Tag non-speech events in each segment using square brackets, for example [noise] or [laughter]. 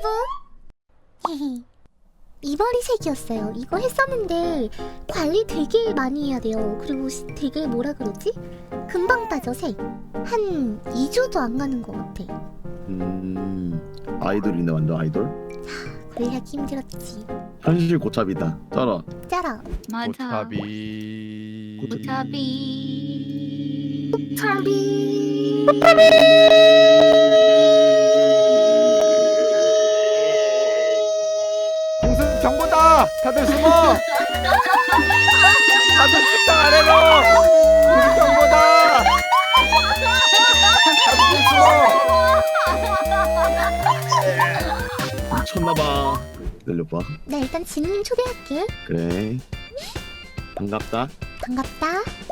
여러분. [laughs] 이 머리 색이었어요. 이거 했었는데 관리 되게 많이 해야 돼요. 그리고 시- 되게 뭐라 그러지? 금방 빠져 색. 한 2주도 안 가는 것 같아. 음 아이돌이네 완전 아이돌 관리하기 힘들었지. 현실 고찹이다 쩔어 짜라. 맞아. 고차비. 고차비. 차비. 공습 경보다. 다들 숨어. 다들 식당 아래로. 공습 경보다. 다들 숨어. 미쳤나봐 기다려봐 나 일단 진님 초대할게. 그래 반갑다 반갑다.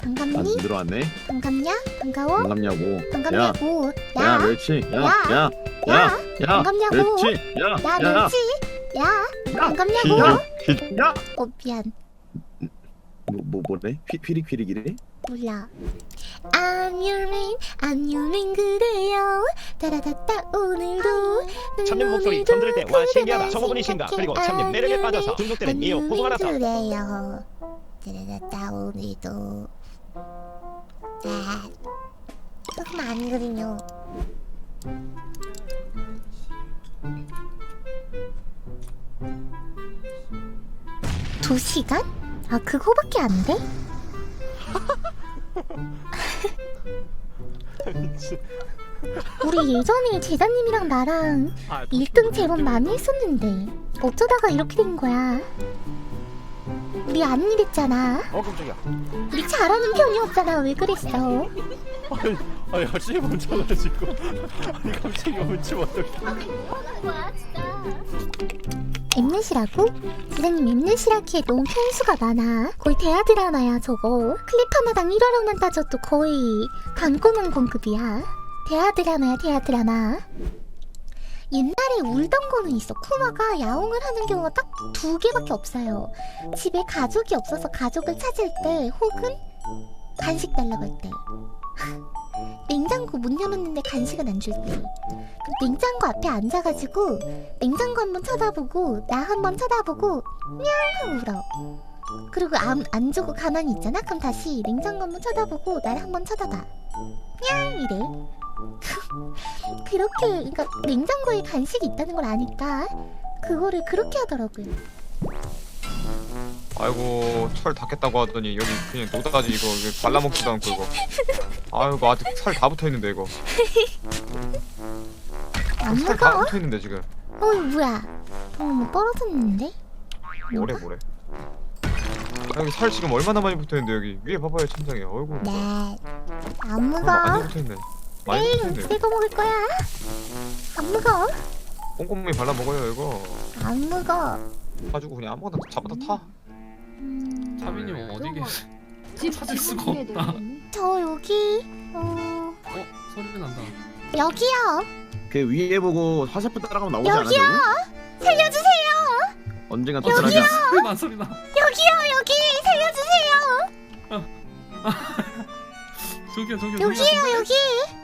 안 반갑니? 들어왔네 반갑냐? 반가워? 반갑냐고 반갑냐고. 야, 야. 멸치 야, 야. 야, 야, 야. 야, 반갑냐고. 멸치 야, 야, 야, 멸치. 야. 야, 반갑냐고. 야, 어, 미안. 뭐, 뭐, 뭐래? 휘, 휘릭휘릭이래? 몰라. I'm your man, I'm your man 그래요. 따라다따 오늘도 참님 목소리 전들을 때와 신기하다 성우분이신가 그리고 참님 매력에 빠져서 중독되는 이유 궁금하다 그래요. 따라다따 오늘도 네. 조금 아니거든요. 두 시간? 아 그거밖에 안 돼? 우리 예전에 제자님이랑 나랑 아, 1등 제법 많이 했었는데 어쩌다가 이렇게 된 거야? 우리 안 일했잖아. 어 깜짝이야 우리 잘하는 편이었잖아. 왜 그랬어? 아니 아니 갑자기 멈춰가지고 아니 갑자기 멈추면 어떡해 엠넷이라고? 제자님 엠넷이라기에 너무 편수가 많아. 거의 대하 드라마야 저거. 클립 하나당 1화로만 따져도 거의 단꼬문 공급이야. 대하 드라마야 대하 드라마. 옛날에 울던 거는 있어. 쿠마가 야옹을 하는 경우가 딱 두 개밖에 없어요. 집에 가족이 없어서 가족을 찾을 때 혹은 간식 달라고 할 때. [laughs] 냉장고 문 열었는데 간식은 안 줄 때. 그 냉장고 앞에 앉아가지고 냉장고 한번 쳐다보고 나 한번 쳐다보고 냥 하고 울어. 그리고 안, 안 주고 가만히 있잖아? 그럼 다시 냉장고 한번 쳐다보고 나를 한번 쳐다봐. 냥 이래. [laughs] 그렇게 그러니까 냉장고에 간식이 있다는 걸 아니까 그거를 그렇게 하더라고요. 아이고 철 닦겠다고 하더니 여기 그냥 노다지 이거 이거 발라먹지도 않고 이거 아이고 아직 살 다 붙어있는데 이거 [laughs] 안살다 무거워? 붙어 있는데 지금 어 이거 뭐야? 어, 뭐 떨어졌는데? 뭐래 뭐래 아, 여기 살 지금 얼마나 많이 붙어 있는데 여기 위에 봐봐요 천장에 어이구 네. 안 어, 무거워. 많이 붙어 있네 많이 에이, 붙어 있네 새거 먹을 거야. 안 무거워. 꼼꼼히 발라 먹어요 이거 안 무거워. 가지고 그냥 아무거나 잡아다 타 차비님 어디 계시? 집 [laughs] 찾을 수가 없다. 저 여기 어 어 소리가 난다. 여기요. 그 위에 보고 화살표 따라가면 나오지 여기요. 않아? 살려주세요. 언젠가 도달하지 않아? 소리 나 소리 나. 여기요 여기 살려주세요. [laughs] 저기요 저기요. 여기요 여기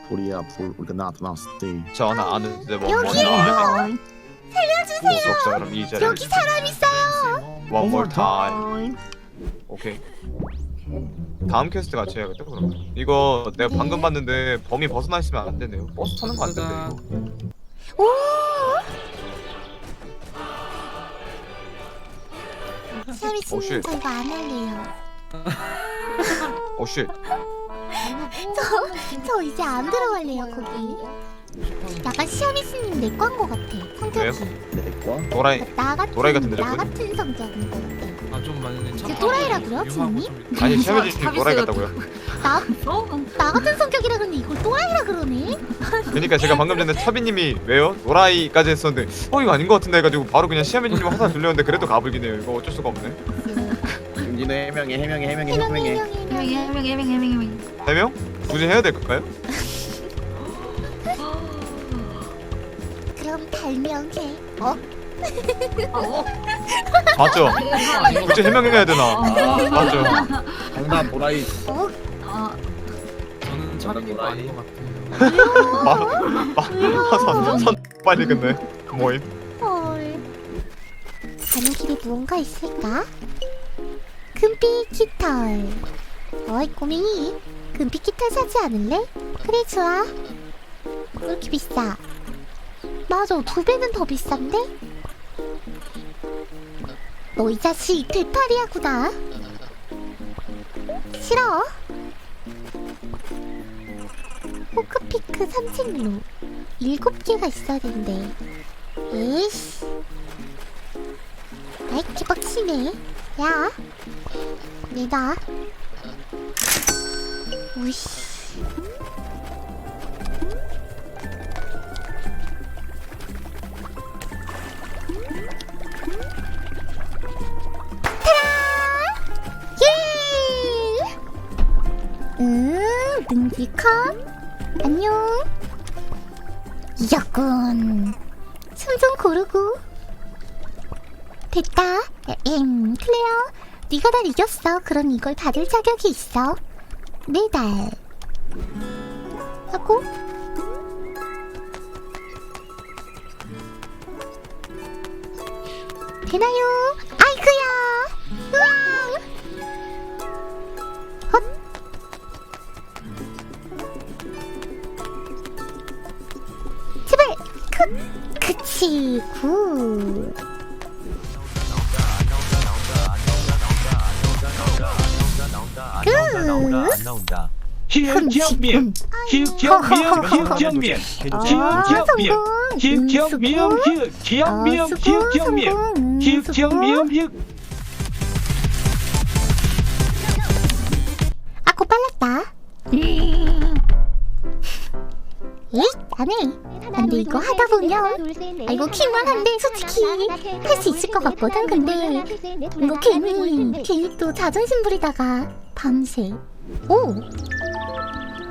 불이야 불 우리가 나타났을 때 전화 안 했는데 뭐 여기요. 뭐냐 살려주세요. 이 자리를 여기 사람 있어요. One more time 오케이 다음 퀘스트 같이 해야겠다 그럼 이거 내가 방금 봤는데 범위 벗어나 있으면 안 되네요 버스 타는 거 안 된대 이거 오. 사람이 오, 친구 쉣. 저 이거 안 할래요. 오쉣 저, 저 이제 안 들어갈래요 거기. 약간 시험이스님 내과인 것 같아. 성격이. 내과? 도라이 나 같은 도라이 같은데, 나 저분? 같은 성격인 것 같아. 아좀 많이 참. 이제 또라이라 그래요, 지금이? 아니 시험해주신 도라이 같다고요 나, 어? 나 같은 성격이라 그러는데 이걸 또라이라 그러네? [laughs] 그러니까 제가 방금 전에 차비님이 왜요? 도라이까지 했었는데 어 이거 아닌 것 같은데 해가지고 바로 그냥 시험해주님 화살 들렸는데 그래도 가불기네요 이거 어쩔 수가 없네 김진우 해명해 해명해 해명해 해명해, 해명해 해명해, 해명 해명 해명 해명 해명. 해명? 굳이 해야 될까요? 그럼 달명해. 어? 맞죠? 굳이 해명해야 되나? 맞죠? 정답 보라이 어? 아 저는 거 아닌 것 같아요. 마, 마, 선, 선 빨리 끝내 뭐임? 가는 길에 무언가 있을까? 금빛 깃털. 어이 꼬맹이, 금빛 깃털 사지 않을래? 그래 좋아. 왜 이렇게 비싸? 맞아, 두 배는 더 비싼데? 너 이 자식 되파리야 구나. 싫어. 호크피크 산책로 일곱 개가 있어야 된대. 에이씨. 아이 개빡치네. 야, 내가. 우이씨. 능지컷. 안녕. 이겼군. 숨 좀 고르고. 됐다. 엠, 클레어. 네가 날 이겼어. 그럼 이걸 받을 자격이 있어. 매달. 하고. 되나요? 그렇지 굿 나온다. 김경민, 김경민, 김경민, 김경민, 김경민, 김경민, 김경민, 김경민. 아고 빨랐다. 에이, 안해. 근데 이거 하다 보면, 아, 이거 키만 한데 솔직히 할 수 있을 것 같거든. 근데 이거 괜히, 괜히 또 자존심 부리다가 밤새. 오!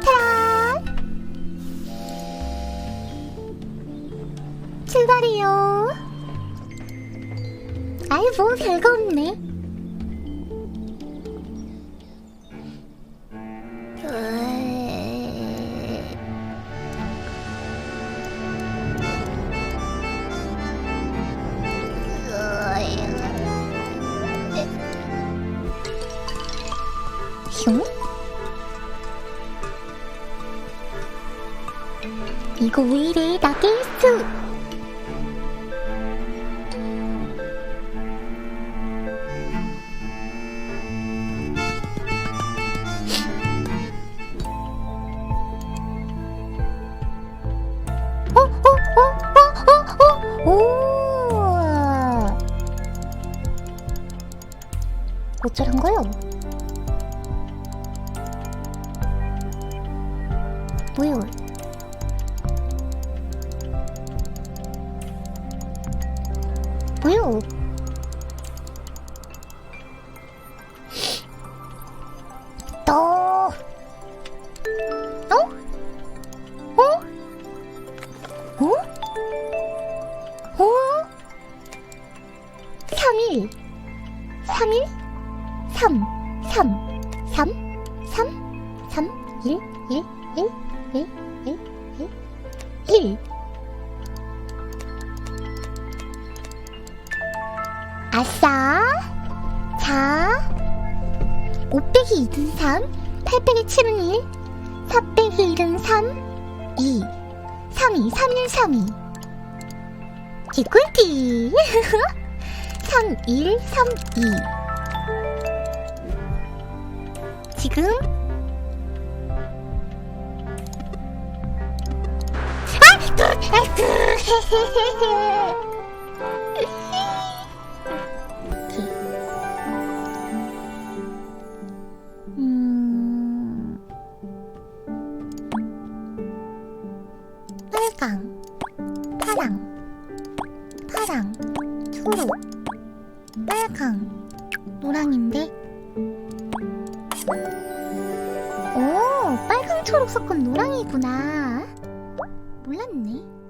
타란! 출발이요. 아이, 뭐 별거 없네. 슝? 이거 왜 이래? 나 깼어! 不用。 아싸 자 5 빼기 2는 3 8 빼기 7은 1 4 빼기 1은 3 2 3이 3일 3이. 개꿀띠. 3 1 3 2 지금. 아! [laughs] 사람이구나. 몰랐네.